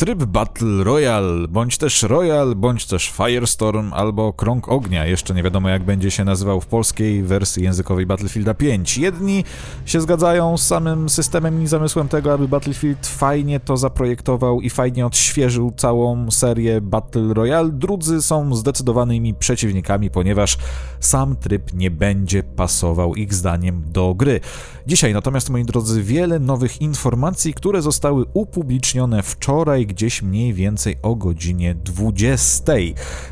Tryb Battle Royale, bądź też Royal, bądź też Firestorm albo Krąg Ognia. Jeszcze nie wiadomo jak będzie się nazywał w polskiej wersji językowej Battlefielda 5. Jedni się zgadzają z samym systemem i zamysłem tego, aby Battlefield fajnie to zaprojektował i fajnie odświeżył całą serię Battle Royale. Drudzy są zdecydowanymi przeciwnikami, ponieważ sam tryb nie będzie pasował ich zdaniem do gry. Dzisiaj natomiast, moi drodzy, wiele nowych informacji, które zostały upublicznione wczoraj, gdzieś mniej więcej o godzinie 20.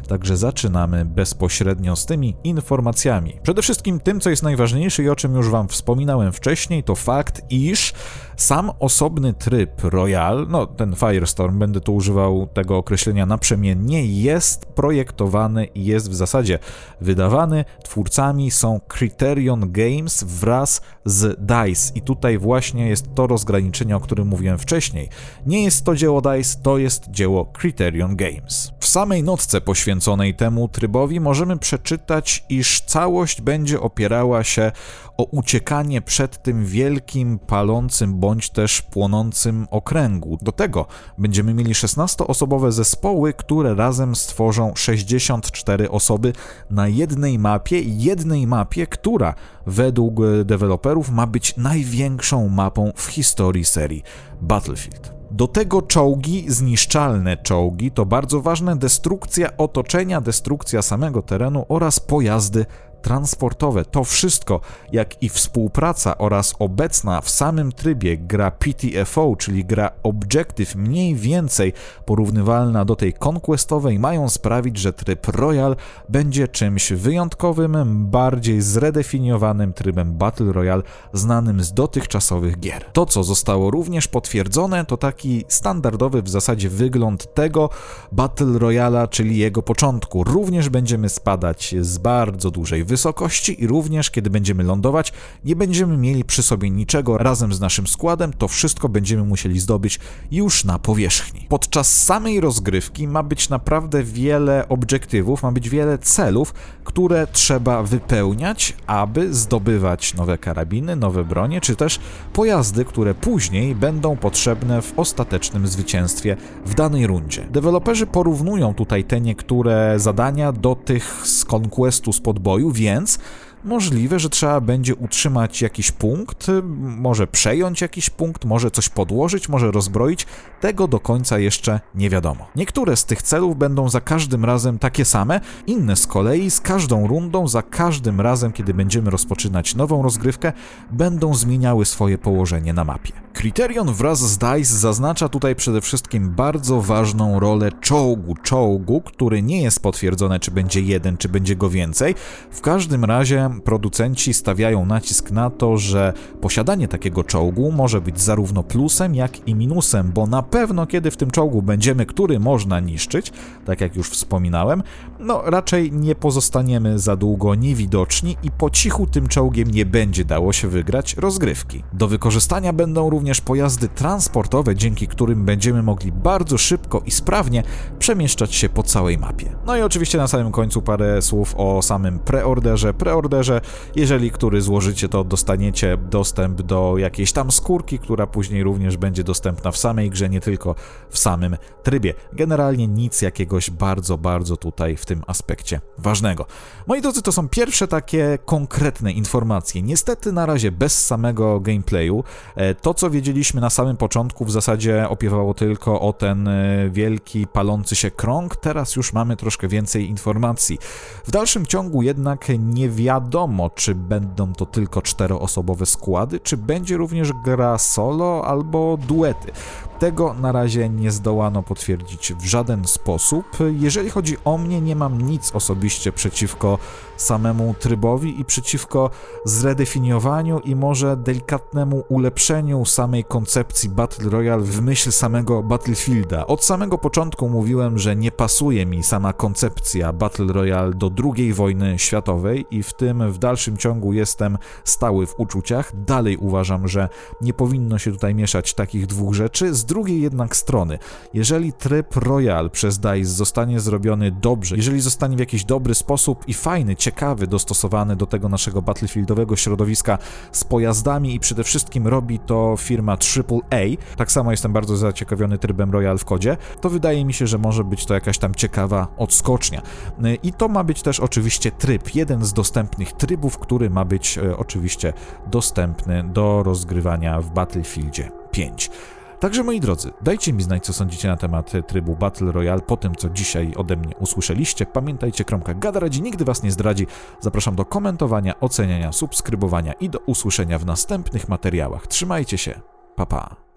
Także zaczynamy bezpośrednio z tymi informacjami. Przede wszystkim tym, co jest najważniejsze i o czym już Wam wspominałem wcześniej, to fakt, iż sam osobny tryb Royal, no ten Firestorm, będę tu używał tego określenia naprzemiennie, jest projektowany i jest w zasadzie wydawany. Twórcami są Criterion Games wraz z DICE i tutaj właśnie jest to rozgraniczenie, o którym mówiłem wcześniej. Nie jest to dzieło DICE, to jest dzieło Criterion Games. W samej notce poświęconej temu trybowi możemy przeczytać, iż całość będzie opierała się o uciekanie przed tym wielkim, palącym bądź też płonącym okręgu. Do tego będziemy mieli 16-osobowe zespoły, które razem stworzą 64 osoby na jednej mapie, jednej mapie, która według deweloperów ma być największą mapą w historii serii Battlefield. Do tego czołgi, zniszczalne czołgi, to bardzo ważne destrukcja otoczenia, destrukcja samego terenu oraz pojazdy transportowe. To wszystko, jak i współpraca oraz obecna w samym trybie gra PTFO, czyli gra Objective, mniej więcej porównywalna do tej conquestowej, mają sprawić, że tryb Royal będzie czymś wyjątkowym, bardziej zredefiniowanym trybem Battle Royale, znanym z dotychczasowych gier. To, co zostało również potwierdzone, to taki standardowy w zasadzie wygląd tego Battle Royala, czyli jego początku. Również będziemy spadać z bardzo dużej wysokości i również kiedy będziemy lądować, nie będziemy mieli przy sobie niczego razem z naszym składem, to wszystko będziemy musieli zdobyć już na powierzchni. Podczas samej rozgrywki ma być naprawdę wiele obiektywów, ma być wiele celów, które trzeba wypełniać, aby zdobywać nowe karabiny, nowe bronie, czy też pojazdy, które później będą potrzebne w ostatecznym zwycięstwie w danej rundzie. Deweloperzy porównują tutaj te niektóre zadania do tych z Conquestu z podboju, więc możliwe, że trzeba będzie utrzymać jakiś punkt, może przejąć jakiś punkt, może coś podłożyć, może rozbroić. Tego do końca jeszcze nie wiadomo. Niektóre z tych celów będą za każdym razem takie same, inne z kolei z każdą rundą, za każdym razem, kiedy będziemy rozpoczynać nową rozgrywkę, będą zmieniały swoje położenie na mapie. Criterion wraz z DICE zaznacza tutaj przede wszystkim bardzo ważną rolę czołgu. Czołgu, który nie jest potwierdzone, czy będzie jeden, czy będzie go więcej. W każdym razie producenci stawiają nacisk na to, że posiadanie takiego czołgu może być zarówno plusem, jak i minusem, bo na pewno kiedy w tym czołgu będziemy, który można niszczyć, tak jak już wspominałem, no raczej nie pozostaniemy za długo niewidoczni i po cichu tym czołgiem nie będzie dało się wygrać rozgrywki. Do wykorzystania będą również pojazdy transportowe, dzięki którym będziemy mogli bardzo szybko i sprawnie przemieszczać się po całej mapie. No i oczywiście na samym końcu parę słów o samym preorderze. Preorderze, jeżeli który złożycie, to dostaniecie dostęp do jakiejś tam skórki, która później również będzie dostępna w samej grze, nie tylko w samym trybie. Generalnie nic jakiegoś bardzo, bardzo tutaj w tym aspekcie ważnego. Moi drodzy, to są pierwsze takie konkretne informacje. Niestety na razie bez samego gameplayu. E, To, co wiedzieliśmy na samym początku, w zasadzie opiewało tylko o ten e, wielki, palący się krąg. Teraz już mamy troszkę więcej informacji. W dalszym ciągu jednak nie wiadomo, czy będą to tylko czteroosobowe składy, czy będzie również gra solo albo duety. Tego na razie nie zdołano potwierdzić w żaden sposób. Jeżeli chodzi o mnie, nie mam nic osobiście przeciwko samemu trybowi i przeciwko zredefiniowaniu i może delikatnemu ulepszeniu samej koncepcji Battle Royale w myśl samego Battlefielda. Od samego początku mówiłem, że nie pasuje mi sama koncepcja Battle Royale do II wojny światowej i w tym w dalszym ciągu jestem stały w uczuciach. Dalej uważam, że nie powinno się tutaj mieszać takich dwóch rzeczy. Z drugiej jednak strony, jeżeli tryb Royal przez DICE zostanie zrobiony dobrze, jeżeli zostanie w jakiś dobry sposób i fajny, ciekawy, dostosowany do tego naszego battlefieldowego środowiska z pojazdami i przede wszystkim robi to firma AAA, tak samo jestem bardzo zaciekawiony trybem Royal w kodzie, to wydaje mi się, że może być to jakaś tam ciekawa odskocznia. I to ma być też oczywiście tryb, jeden z dostępnych trybów, który ma być e, oczywiście dostępny do rozgrywania w Battlefieldzie 5. Także moi drodzy, dajcie mi znać, co sądzicie na temat trybu Battle Royale po tym, co dzisiaj ode mnie usłyszeliście. Pamiętajcie, kromka Gada radzi nigdy was nie zdradzi. Zapraszam do komentowania, oceniania, subskrybowania i do usłyszenia w następnych materiałach. Trzymajcie się, pa pa.